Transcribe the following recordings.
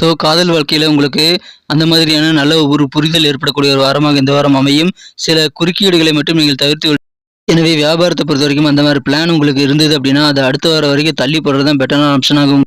So காதல் வாழ்க்கையில் உங்களுக்கு அந்த மாதிரியான நல்ல ஒரு புரிதல் ஏற்படக்கூடிய ஒரு வாரமாக இந்த வாரம் அமையும். சில குறுக்கீடுகளை மட்டும் நீங்கள் தவிர்த்து எனவே வியாபாரத்தை பொறுத்த வரைக்கும் அந்த மாதிரி பிளான் உங்களுக்கு இருந்தது அப்படின்னா அதை அடுத்த வாரம் வரைக்கும் தள்ளி போடுறது தான் பெட்டரான ஆப்ஷன் ஆகும்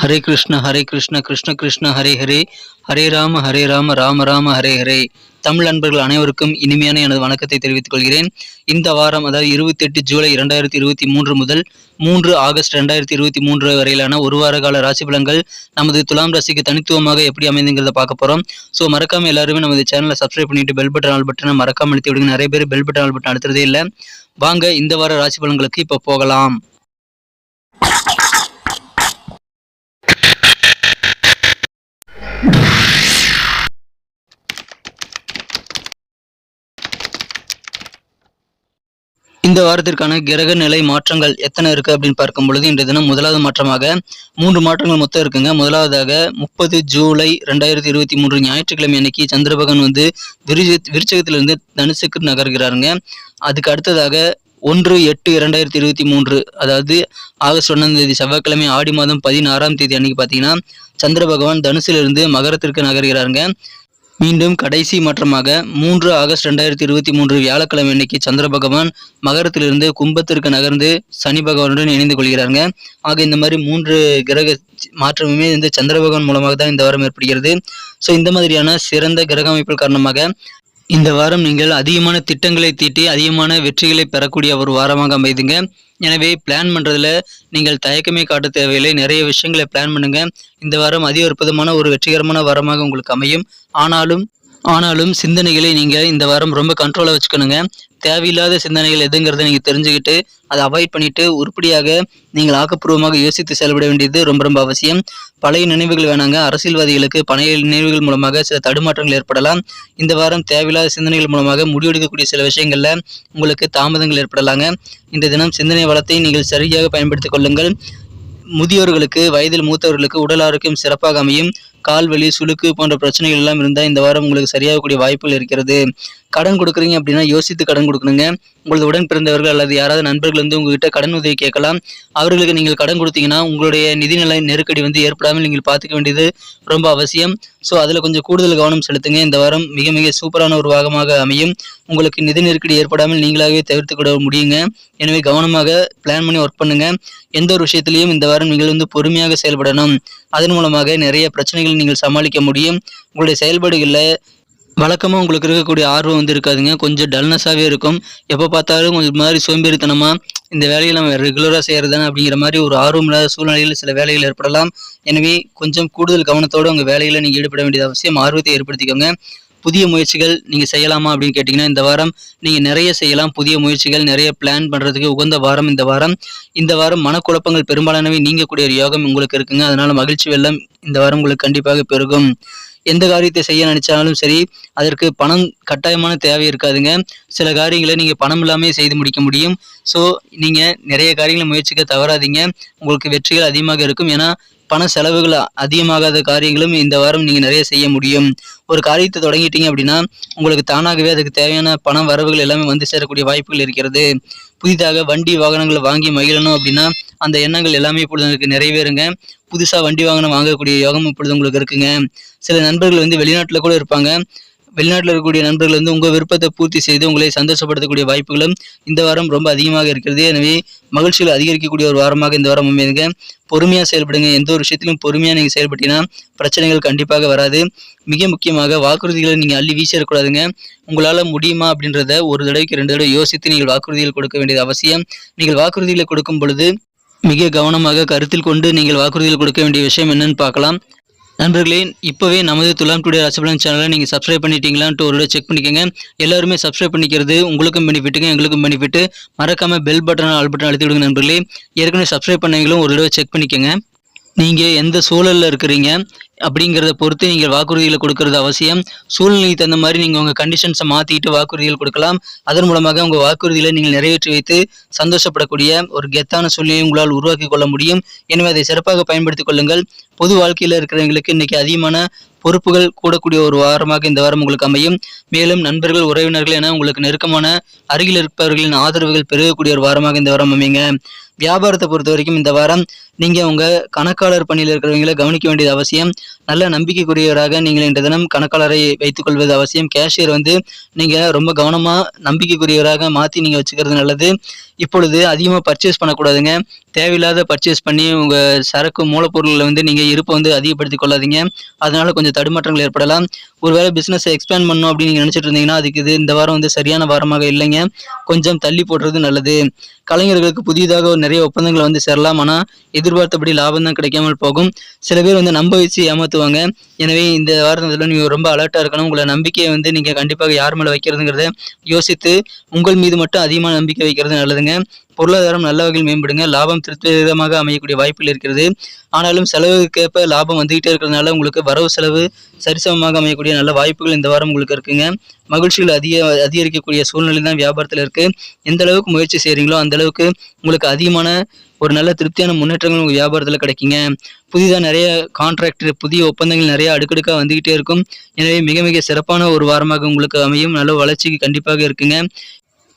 ஹரே கிருஷ்ண ஹரே கிருஷ்ண கிருஷ்ண கிருஷ்ண ஹரே ஹரே. ஹரே ராம ஹரே ராம ராம ராம ஹரே ஹரே. தமிழ் நண்பர்கள் அனைவருக்கும் இனிமையான எனது வணக்கத்தை தெரிவித்துக் கொள்கிறேன். இந்த வாரம் அதாவது இருபத்தி எட்டு ஜூலை இரண்டாயிரத்தி இருபத்தி மூன்று முதல் மூன்று ஆகஸ்ட் ரெண்டாயிரத்தி இருபத்தி மூன்று வரையிலான ஒரு வார கால ராசி பலன்கள் நமது துலாம் ராசிக்கு தனித்துவமாக எப்படி அமைந்துங்கிறத பார்க்க போறோம். ஸோ மறக்காம எல்லாருமே நமது சேனலை சப்ஸ்கிரைப் பண்ணிட்டு பெல் பட்டன் ஆல் பட்டனை மறக்காம அழுத்தி விடுங்க. நிறைய பேர் பெல் பட்டன் ஆல் பட்டன் அழுத்துறதே இல்லை. வாங்க இந்த வார ராசி பலன்களுக்கு இப்போ போகலாம். இந்த வாரத்திற்கான கிரக நிலை மாற்றங்கள் எத்தனை இருக்கு அப்படின்னு பார்க்கும் பொழுது இன்றைய தினம் முதலாவது மாற்றமாக மூன்று மாற்றங்கள் மொத்தம் இருக்குங்க. முதலாவதாக முப்பது ஜூலை ரெண்டாயிரத்தி இருபத்தி மூன்று ஞாயிற்றுக்கிழமை அன்னைக்கு சந்திரபகன் வந்து விருஜ விருச்சகத்திலிருந்து தனுசுக்கு நகர்கிறாருங்க. அதுக்கு அடுத்ததாக ஒன்று எட்டு இரண்டாயிரத்தி இருபத்தி மூன்று அதாவது ஆகஸ்ட் ஒன்றாம் தேதி செவ்வாய்க்கிழமை ஆடி மாதம் பதினாறாம் தேதி அன்னைக்கு பார்த்தீங்கன்னா சந்திர பகவான் தனுசிலிருந்து மகரத்திற்கு நகர்கிறாருங்க. மீண்டும் கடைசி மாற்றமாக மூன்று ஆகஸ்ட் ரெண்டாயிரத்தி இருபத்தி மூன்று வியாழக்கிழமை அன்னைக்கு சந்திர பகவான் மகரத்திலிருந்து கும்பத்திற்கு நகர்ந்து சனி பகவானுடன் இணைந்து கொள்கிறாங்க ஆக இந்த மாதிரி மூன்று கிரக மாற்றமுமே இந்த சந்திர பகவான் மூலமாக தான் இந்த வாரம் ஏற்படுகிறது. ஸோ இந்த மாதிரியான சிறந்த கிரக அமைப்புகள் காரணமாக இந்த வாரம் நீங்கள் அதிகமான திட்டங்களை தீட்டி அதிகமான வெற்றிகளை பெறக்கூடிய ஒரு வாரமாக அமைதுங்க. எனவே பிளான் பண்ணுறதுல நீங்கள் தயக்கமே காட்ட தேவையில்லை. நிறைய விஷயங்களை பிளான் பண்ணுங்கள் இந்த வாரம் அதி அற்புதமான ஒரு வெற்றிகரமான வாரமாக உங்களுக்கு அமையும். ஆனாலும் ஆனாலும் சிந்தனைகளை நீங்கள் இந்த வாரம் ரொம்ப கண்ட்ரோலாக வச்சுக்கணுங்க. தேவையில்லாத சிந்தனைகள் எதுங்கிறத நீங்கள் தெரிஞ்சுக்கிட்டு அதை அவாய்ட் பண்ணிவிட்டு உருப்படியாக நீங்கள் ஆக்கப்பூர்வமாக யோசித்து செயல்பட வேண்டியது ரொம்ப ரொம்ப அவசியம். பழைய நினைவுகள் வேணாங்க. அரசியல்வாதிகளுக்கு பழைய நினைவுகள் மூலமாக சில தடுமாற்றங்கள் ஏற்படலாம். இந்த வாரம் தேவையில்லாத சிந்தனைகள் மூலமாக முடிவெடுக்கக்கூடிய சில விஷயங்களில் உங்களுக்கு தாமதங்கள் ஏற்படலாங்க. இந்த தினம் சிந்தனை வளத்தை நீங்கள் சரியாக பயன்படுத்திக் கொள்ளுங்கள். முதியோர்களுக்கு வயதில் மூத்தவர்களுக்கு உடல் ஆரோக்கியம் சிறப்பாக அமையும். கால்வலி சுளுக்கு போன்ற பிரச்சனைகள் எல்லாம் இருந்தால் இந்த வாரம் உங்களுக்கு சரியாகக்கூடிய வாய்ப்புகள் இருக்கிறது. கடன் கொடுக்குறீங்க அப்படின்னா யோசித்து கடன் கொடுக்கணுங்க. உங்களது உடன் பிறந்தவர்கள் அல்லது யாராவது நண்பர்கள் வந்து உங்ககிட்ட கடன் உதவி கேட்கலாம். அவர்களுக்கு நீங்கள் கடன் கொடுத்தீங்கன்னா உங்களுடைய நிதிநிலை நெருக்கடி வந்து ஏற்படாமல் நீங்கள் பார்த்துக்க வேண்டியது ரொம்ப அவசியம். ஸோ அதில் கொஞ்சம் கூடுதல் கவனம் செலுத்துங்க. இந்த வாரம் மிக மிக சூப்பரான ஒரு வாகமாக அமையும். உங்களுக்கு நிதி நெருக்கடி ஏற்படாமல் நீங்களாகவே தவிர்த்து கூட முடியுங்க. எனவே கவனமாக பிளான் பண்ணி ஒர்க் பண்ணுங்க. எந்த ஒரு விஷயத்திலையும் இந்த வாரம் நீங்கள் வந்து பொறுமையாக செயல்படணும். அதன் மூலமாக நிறைய பிரச்சனைகள் நீங்கள் சமாளிக்க முடியும். உங்களுடைய செயல்பாடுகளில் வழக்கமாக உங்களுக்கு இருக்கக்கூடிய ஆர்வம் வந்து இருக்காதுங்க. கொஞ்சம் டல்னஸாகவே இருக்கும். எப்போ பார்த்தாலும் கொஞ்சம் மாதிரி சோம்பேறித்தனமாக இந்த வேலையை நம்ம ரெகுலராக செய்கிறது அப்படிங்கிற மாதிரி ஒரு ஆர்வம் இல்லாத சூழ்நிலையில் சில வேலைகள் ஏற்படலாம். எனவே கொஞ்சம் கூடுதல் கவனத்தோடு உங்கள் வேலையில் நீங்கள் ஈடுபட வேண்டியது அவசியம். ஆர்வத்தை ஏற்படுத்திக்கோங்க. புதிய முயற்சிகள் நீங்கள் செய்யலாமா அப்படின்னு கேட்டிங்கன்னா இந்த வாரம் நீங்கள் நிறைய செய்யலாம். புதிய முயற்சிகள் நிறைய பிளான் பண்ணுறதுக்கு உகந்த வாரம் இந்த வாரம். இந்த வாரம் மனக்குழப்பங்கள் பெரும்பாலானவை நீங்கக்கூடிய ஒரு யோகம் உங்களுக்கு இருக்குங்க. அதனால மகிழ்ச்சி வெள்ளம் இந்த வாரம் உங்களுக்கு கண்டிப்பாக பெருகும். எந்த காரியத்தை செய்ய நினைச்சாலும் சரி அதற்கு பணம் கட்டாயமான தேவை இருக்காதுங்க. சில காரியங்களை நீங்கள் பணம் இல்லாமே செய்து முடிக்க முடியும். ஸோ நீங்கள் நிறைய காரியங்களை முயற்சிக்க தவறாதீங்க. உங்களுக்கு வெற்றிகள் அதிகமாக இருக்கும். ஏன்னா பண செலவுகள் அதிகமாகாத காரியங்களும் இந்த வாரம் நீங்கள் நிறைய செய்ய முடியும். ஒரு காரியத்தை தொடங்கிட்டீங்க அப்படின்னா உங்களுக்கு தானாகவே அதுக்கு தேவையான பண வரவுகள் எல்லாமே வந்து சேரக்கூடிய வாய்ப்புகள் இருக்கிறது. புதிதாக வண்டி வாகனங்களை வாங்கி மகிழணும் அப்படின்னா அந்த எண்ணங்கள் எல்லாமே இப்பொழுது உங்களுக்கு நிறைவேறுங்க. புதுசாக வண்டி வாகனம் வாங்கக்கூடிய யோகம் இப்பொழுது உங்களுக்கு இருக்குங்க. சில நண்பர்கள் வந்து வெளிநாட்டில் கூட இருப்பாங்க. வெளிநாட்டில் இருக்கக்கூடிய நண்பர்கள் வந்து உங்கள் விருப்பத்தை பூர்த்தி செய்து உங்களை சந்தோஷப்படுத்தக்கூடிய வாய்ப்புகளும் இந்த வாரம் ரொம்ப அதிகமாக இருக்கிறது. எனவே மகிழ்ச்சிகள் அதிகரிக்கக்கூடிய ஒரு வாரமாக இந்த வாரம் அமையுங்க. பொறுமையாக செயல்படுங்க. எந்த ஒரு விஷயத்திலும் பொறுமையாக நீங்கள் செயல்பட்டீங்கன்னா பிரச்சனைகள் கண்டிப்பாக வராது. மிக முக்கியமாக வாக்குறுதிகளை நீங்கள் அள்ளி வீசிடக்கூடாதுங்க. உங்களால் முடியுமா அப்படின்றத ஒரு தடவைக்கு ரெண்டு தடவை யோசித்து நீங்கள் வாக்குறுதிகள் கொடுக்க வேண்டியது அவசியம். நீங்கள் வாக்குறுதிகளை கொடுக்கும் பொழுது மிக கவனமாக கருத்தில் கொண்டு நீங்கள் வாக்குறுதிகள் கொடுக்க வேண்டிய விஷயம் என்னன்னு பார்க்கலாம். நண்பர்களே இப்போவே நமது துலாம் டுடே ரசபலன் சேனலை நீங்கள் சப்ஸ்கிரைப் பண்ணிட்டீங்களான்ட்டு ஒரு செக் பண்ணிக்கோங்க. எல்லாருமே சப்ஸ்கிரைப் பண்ணிக்கிறது உங்களுக்கும் பெனிஃபிட்டுங்க எங்களுக்கும் பெனிஃபிட்டு மறக்காமல் பெல் பட்டன் ஆல் பட்டன் அழுத்தி விடுங்க நண்பர்களே. ஏற்கனவே சப்ஸ்கிரைப் பண்ணவங்களும் ஒரு தடவை செக் பண்ணிக்கோங்க. நீங்கள் எந்த சூழலில் இருக்கிறீங்க அப்படிங்கிறத பொறுத்து நீங்கள் வாக்குறுதிகளை கொடுக்கறது அவசியம். சூழ்நிலைக்கு தகுந்த மாதிரி நீங்கள் உங்கள் கண்டிஷன்ஸை மாற்றிட்டு வாக்குறுதிகள் கொடுக்கலாம். அதன் மூலமாக உங்கள் வாக்குறுதிகளை நீங்கள் நிறைவேற்றி வைத்து சந்தோஷப்படக்கூடிய ஒரு கெத்தான சூழ்நிலையை உங்களால் உருவாக்கி கொள்ள முடியும். எனவே அதை சிறப்பாக பயன்படுத்திக் கொள்ளுங்கள். பொது வாழ்க்கையில் இருக்கிறவங்களுக்கு இன்றைக்கி அதிகமான பொறுப்புகள் கூடக்கூடிய ஒரு வாரமாக இந்த வாரம் உங்களுக்கு அமையும். மேலும் நண்பர்கள் உறவினர்கள் என உங்களுக்கு நெருக்கமான அருகில் இருப்பவர்களின் ஆதரவுகள் பெருகக்கூடிய ஒரு வாரமாக இந்த வாரம் அமைங்க வியாபாரத்தை பொறுத்த வரைக்கும் இந்த வாரம் நீங்க உங்க கணக்காளர் பணியில் இருக்கிறவங்களை கவனிக்க வேண்டியது அவசியம். நல்ல நம்பிக்கைக்குரியவராக நீங்கள் இந்த தினம் கணக்காளரை வைத்துக் கொள்வது அவசியம். கேஷியர் வந்து நீங்க ரொம்ப கவனமா நம்பிக்கைக்குரியவராக மாத்தி நீங்க வச்சுக்கிறது நல்லது. இப்பொழுது அதிகமாக பர்ச்சேஸ் பண்ணக்கூடாதுங்க. தேவையில்லாத பர்ச்சேஸ் பண்ணி உங்க சரக்கு மூலப்பொருளில் வந்து நீங்க இருப்பை வந்து அதிகப்படுத்திக் கொள்ளாதீங்க. அதனால கொஞ்சம் தடுமாற்றங்கள் ஏற்படலாம். ஒருவேளை பிஸ்னஸ் எக்ஸ்பேண்ட் பண்ணணும் அப்படின்னு நீங்க நினைச்சிட்டு இருந்தீங்கன்னா அதுக்கு இது இந்த வாரம் வந்து சரியான வாரமாக இல்லைங்க. கொஞ்சம் தள்ளி போடுறது நல்லது. கலைஞர்களுக்கு புதிதாக ஒரு நிறைய ஒப்பந்தங்களை வந்து சேரலாம். ஆனால் எதிர்பார்த்தபடி லாபம் தான் கிடைக்காமல் போகும். சில பேர் வந்து நம்ப வச்சு ஏமாத்துவாங்க. எனவே இந்த வாரத்தில் நீங்கள் ரொம்ப அலர்ட்டாக இருக்கணும். உங்களை நம்பிக்கையை வந்து நீங்கள் கண்டிப்பாக யார் மேலே வைக்கிறதுங்கிறத யோசித்து உங்கள் மீது மட்டும் அதிகமாக நம்பிக்கை வைக்கிறது நல்லதுங்க. பொருளாதாரம் நல்ல வகையில் மேம்படுங்க. லாபம் திருப்திகரமாக அமையக்கூடிய வாய்ப்புகள் இருக்கிறது. ஆனாலும் செலவுக்கேற்ப லாபம் வந்துகிட்டே இருக்கிறதுனால உங்களுக்கு வரவு செலவு சரிசமமாக அமையக்கூடிய நல்ல வாய்ப்புகள் இந்த வாரம் உங்களுக்கு இருக்குங்க. மகிழ்ச்சிகள் அதிக அதிகரிக்கக்கூடிய சூழ்நிலை தான் வியாபாரத்தில் இருக்குது எந்த அளவுக்கு முயற்சி செய்கிறீங்களோ அந்த அளவுக்கு உங்களுக்கு அதிகமான ஒரு நல்ல திருப்தியான முன்னேற்றங்கள் உங்கள் வியாபாரத்தில் கிடைக்குங்க. புதிதாக நிறைய கான்ட்ராக்டர் புதிய ஒப்பந்தங்கள் நிறைய அடுக்கடுக்காக வந்துகிட்டே இருக்கும். எனவே மிக மிக சிறப்பான ஒரு வாரமாக உங்களுக்கு அமையும். நல்ல வளர்ச்சிக்கு கண்டிப்பாக இருக்குங்க.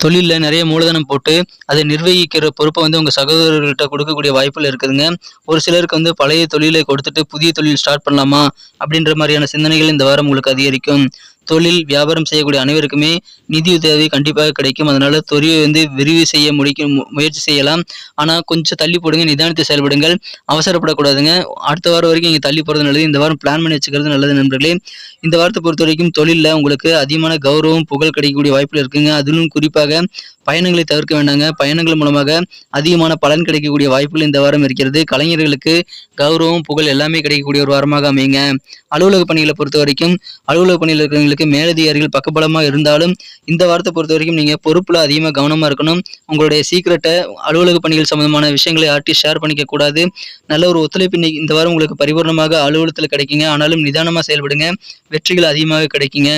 தொழிலில் நிறைய மூலதனம் போட்டு அதை நிர்வகிக்கிற பொறுப்பை வந்து உங்கள் சகோதரர்கள்ட்ட கொடுக்கக்கூடிய வாய்ப்புகள் இருக்குதுங்க. ஒரு சிலருக்கு வந்து பழைய தொழிலை கொடுத்துட்டு புதிய தொழில் ஸ்டார்ட் பண்ணலாமா அப்படின்ற மாதிரியான சிந்தனைகள் இந்த வாரம் உங்களுக்கு அதிகரிக்கும். தொழில் வியாபாரம் செய்யக்கூடிய அனைவருக்குமே நிதி உதவி கண்டிப்பாக கிடைக்கும். அதனால தொழிலை வந்து விரிவு செய்ய முடிக்கும் மு- முயற்சி செய்யலாம். ஆனால் கொஞ்சம் தள்ளி போடுங்க நிதானத்தை செயல்படுங்கள். அவசரப்படக்கூடாதுங்க. அடுத்த வாரம் வரைக்கும் இங்கே தள்ளி போகிறது நல்லது. இந்த வாரம் பிளான் பண்ணி வச்சுக்கிறது நல்லது நண்பர்களே. இந்த வாரத்தை பொறுத்த வரைக்கும் தொழிலில் உங்களுக்கு அதிகமான கௌரவம் புகழ் கிடைக்கக்கூடிய வாய்ப்புகள் இருக்குங்க. அதிலும் குறிப்பாக பயணங்களை தவிர்க்க வேண்டாங்க. பயணங்கள் மூலமாக அதிகமான பலன் கிடைக்கக்கூடிய வாய்ப்புகள் இந்த வாரம் இருக்கிறது. கலைஞர்களுக்கு கௌரவம் புகழ் எல்லாமே கிடைக்கக்கூடிய ஒரு வாரமாக அமையுங்க. அலுவலக பணிகளை பொறுத்த வரைக்கும் அலுவலக பணியில் இருக்கிறவங்களுக்கு மேலதிகாரிகள் பக்கபலமாக இருந்தாலும் இந்த வாரத்தை பொறுத்த வரைக்கும் நீங்கள் பொறுப்பில் அதிகமாக கவனமாக இருக்கணும். உங்களுடைய சீக்கிரட்டை அலுவலக பணிகள் சம்பந்தமான விஷயங்களை ஆட்டி ஷேர் பண்ணிக்க கூடாது. நல்ல ஒரு ஒத்துழைப்பு இன்னைக்கு இந்த வாரம் உங்களுக்கு பரிபூர்ணமாக அலுவலகத்தில் கிடைக்குங்க. ஆனாலும் நிதானமாக செயல்படுங்க. வெற்றிகள் அதிகமாக கிடைக்குங்க.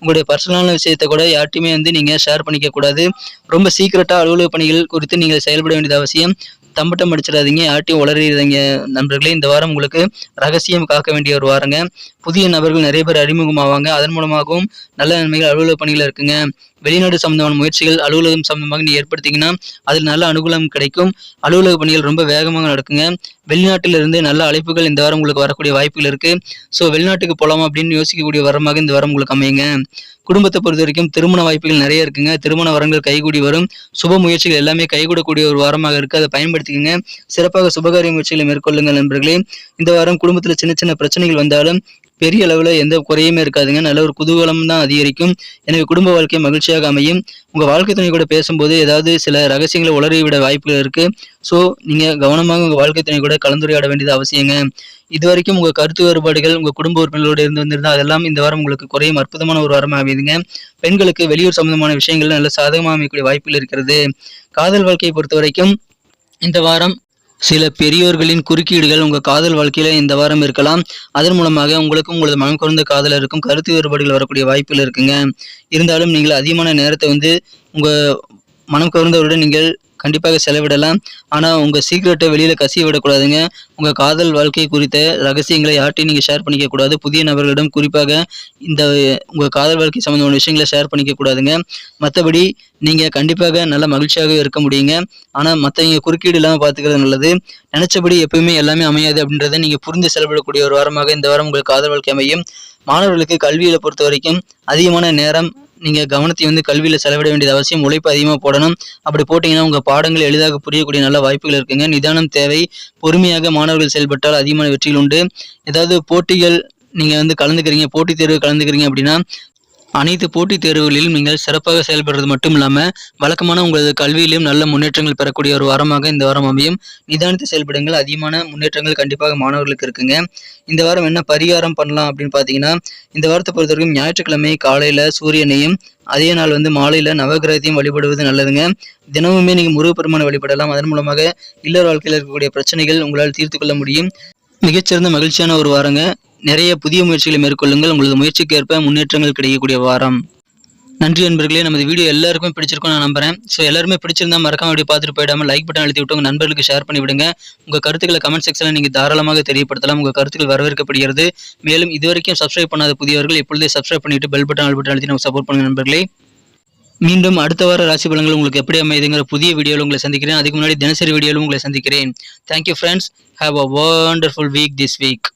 உங்களுடைய பர்சனலான விஷயத்தை கூட யார்ட்டையுமே வந்து நீங்கள் ஷேர் பண்ணிக்க கூடாது. ரொம்ப சீக்கிரட்டாக அலுவலக பணிகள் குறித்து நீங்கள் செயல்பட வேண்டியது அவசியம். தம்பட்டம் அடிச்சிடாதீங்க யார்ட்டையும் உளறிடுறீங்க நண்பர்களே இந்த வாரம் உங்களுக்கு ரகசியம் காக்க வேண்டிய ஒரு வாரங்க. புதிய நபர்கள் நிறைய பேர் அறிமுகமாவாங்க. அதன் மூலமாகவும் நல்ல நன்மைகள் அலுவலக பணிகள் இருக்குங்க. வெளிநாடு சம்பந்தமான முயற்சிகள் அலுவலகம் சம்பந்தமாக நீ ஏற்படுத்திங்கன்னா அதில் நல்ல அனுகூலம் கிடைக்கும். அலுவலக பணிகள் ரொம்ப வேகமாக நடக்குங்க. வெளிநாட்டிலிருந்து நல்ல அழைப்புகள் இந்த வாரம் உங்களுக்கு வரக்கூடிய வாய்ப்புகள் இருக்கு. ஸோ வெளிநாட்டுக்கு போகலாமா அப்படின்னு யோசிக்கக்கூடிய வரமாக இந்த வாரம் உங்களுக்கு அமையுங்க. குடும்பத்தை பொறுத்த வரைக்கும் திருமண வாய்ப்புகள் நிறைய இருக்குங்க. திருமண வரங்கள் கைகூடி வரும். சுப முயற்சிகள் எல்லாமே கைகூடக்கூடிய ஒரு வாரமாக இருக்கு. அதை பயன்படுத்திக்கங்க. சிறப்பாக சுபகாரிய முயற்சிகளை மேற்கொள்ளுங்கள் நண்பர்களே. இந்த வாரம் குடும்பத்தில் சின்ன சின்ன பிரச்சனைகள் வந்தாலும் பெரிய அளவில் எந்த குறையுமே இருக்காதுங்க. நல்ல ஒரு குதூகலம் தான் அதிகரிக்கும். எனவே குடும்ப வாழ்க்கை மகிழ்ச்சியாக அமையும். உங்கள் வாழ்க்கை துணை கூட பேசும்போது ஏதாவது சில ரகசியங்களை உளறிவிட வாய்ப்புகள் இருக்குது ஸோ நீங்கள் கவனமாக உங்கள் வாழ்க்கை துணை கூட கலந்துரையாட வேண்டியது அவசியங்க. இது வரைக்கும் உங்கள் கருத்து வேறுபாடுகள் உங்கள் குடும்ப உறுப்பினர்களோடு இருந்து வந்திருந்தால் அதெல்லாம் இந்த வாரம் உங்களுக்கு குறையும். அற்புதமான ஒரு வாரமாக அமையுதுங்க. பெண்களுக்கு வெளியூர் சம்பந்தமான விஷயங்கள் நல்ல சாதகமாக அமையக்கூடிய வாய்ப்புகள் இருக்கிறது. காதல் வாழ்க்கையை பொறுத்த வரைக்கும் இந்த வாரம் சில பெரியோர்களின் குறுக்கீடுகள் உங்கள் காதல் வாழ்க்கையில் இந்த வாரம் இருக்கலாம். அதன் மூலமாக உங்களுக்கும் உங்களது மனம் குறைந்த காதலருக்கும் கருத்து வேறுபாடுகள் வரக்கூடிய வாய்ப்புகள் இருக்குங்க. இருந்தாலும் நீங்கள் அதிகமான நேரத்தை வந்து உங்கள் மனம் குறைந்தவருடன் நீங்கள் கண்டிப்பாக செலவிடலாம். ஆனால் உங்கள் சீக்ரெட்டை வெளியில் கசிய விடக்கூடாதுங்க. உங்கள் காதல் வாழ்க்கை குறித்த ரகசியங்களை யார்ட்டையும் நீங்கள் ஷேர் பண்ணிக்க கூடாது புதிய நபர்களிடம் குறிப்பாக இந்த உங்கள் காதல் வாழ்க்கை சம்மந்தமான விஷயங்களை ஷேர் பண்ணிக்க கூடாதுங்க மற்றபடி நீங்கள் கண்டிப்பாக நல்ல மகிழ்ச்சியாக இருக்க முடியுங்க. ஆனால் மற்றவங்க குறுக்கீடு இல்லாமல் பார்த்துக்கிறது நல்லது. நினச்சபடி எப்பயுமே எல்லாமே அமையாது அப்படின்றத நீங்கள் புரிந்து செலவிடக்கூடிய ஒரு வாரமாக இந்த வாரம் உங்களுக்கு காதல் வாழ்க்கை அமையும். மாணவர்களுக்கு கல்வியில் பொறுத்த வரைக்கும் அதிகமான நேரம் நீங்கள் கவனத்தை வந்து கல்வியில் செலவிட வேண்டியது அவசியம். உழைப்பு அதிகமாக போடணும். அப்படி போட்டிங்கன்னா உங்கள் பாடங்கள் எளிதாக புரியக்கூடிய நல்ல வாய்ப்புகள் இருக்குங்க. நிதானம் தேவை. பொறுமையாக மாணவர்கள் செயல்பட்டால் அதிகமான வெற்றிகள் உண்டு. ஏதாவது போட்டிகள் நீங்கள் வந்து கலந்துக்கிறீங்க போட்டித் தேர்வு கலந்துக்கிறீங்க அப்படின்னா அனைத்து போட்டித் தேர்வுகளிலும் நீங்கள் சிறப்பாக செயல்படுறது மட்டும் இல்லாமல் வழக்கமான உங்களது கல்வியிலும் நல்ல முன்னேற்றங்கள் பெறக்கூடிய ஒரு வாரமாக இந்த வாரம் அமையும். நிதானித்து செயல்படுங்கள். அதிகமான முன்னேற்றங்கள் கண்டிப்பாக மாணவர்களுக்கு இருக்குங்க. இந்த வாரம் என்ன பரிகாரம் பண்ணலாம் அப்படின்னு பார்த்தீங்கன்னா இந்த வாரத்தை பொறுத்த வரைக்கும் ஞாயிற்றுக்கிழமை காலையில் சூரியனையும் அதே நாள் வந்து மாலையில் நவகிரகத்தையும் வழிபடுவது நல்லதுங்க. தினமுமே நீங்கள் முருகப்பெருமானை வழிபடலாம். அதன் மூலமாக இல்லற வாழ்க்கையில் இருக்கக்கூடிய பிரச்சனைகள் உங்களால் தீர்த்து கொள்ள முடியும். மிகச்சிறந்த மகிழ்ச்சியான ஒரு வாரங்க. நிறைய புதிய முயற்சிகளை மேற்கொள்ளுங்கள். உங்களது முயற்சிக்கு ஏற்ப முன்னேற்றங்கள் கிடைக்கக்கூடிய வாரம். நன்றி நண்பர்களே நமது வீடியோ எல்லாருக்கும் பிடிச்சிருக்கும் நான் நம்புறேன். ஸோ எல்லாருமே பிடிச்சிருந்தா மறக்காம அப்படி பார்த்துட்டு போயிடாம லைக் பட்டன் அழுத்தி விட்டு உங்கள் நண்பர்களுக்கு ஷேர் பண்ணி விடுங்க. உங்கள் கருத்துக்களை கமெண்ட் செக்ஷனில் நீங்கள் தாராளமாக தெரியப்படுத்தலாம். உங்கள் கருத்துக்கள் வரவேற்கப்படுகிறது. மேலும் இதுவரைக்கும் சப்ஸ்கிரைப் பண்ணாத புதியவர்கள் இப்பொழுதே சப்ஸ்கிரைப் பண்ணிட்டு பெல் பட்டன் அழுத்தி அழுத்தி நம்ம சப்போர்ட் பண்ணுங்க நண்பர்களே. மீண்டும் அடுத்த வார ராசி பலன்கள் உங்களுக்கு எப்படி அமைதுங்கிற புதிய வீடியோவில் உங்களை சந்திக்கிறேன். அதுக்கு முன்னாடி தினசரி வீடியோவில் உங்களை சந்திக்கிறேன். Thank you friends have a wonderful week this week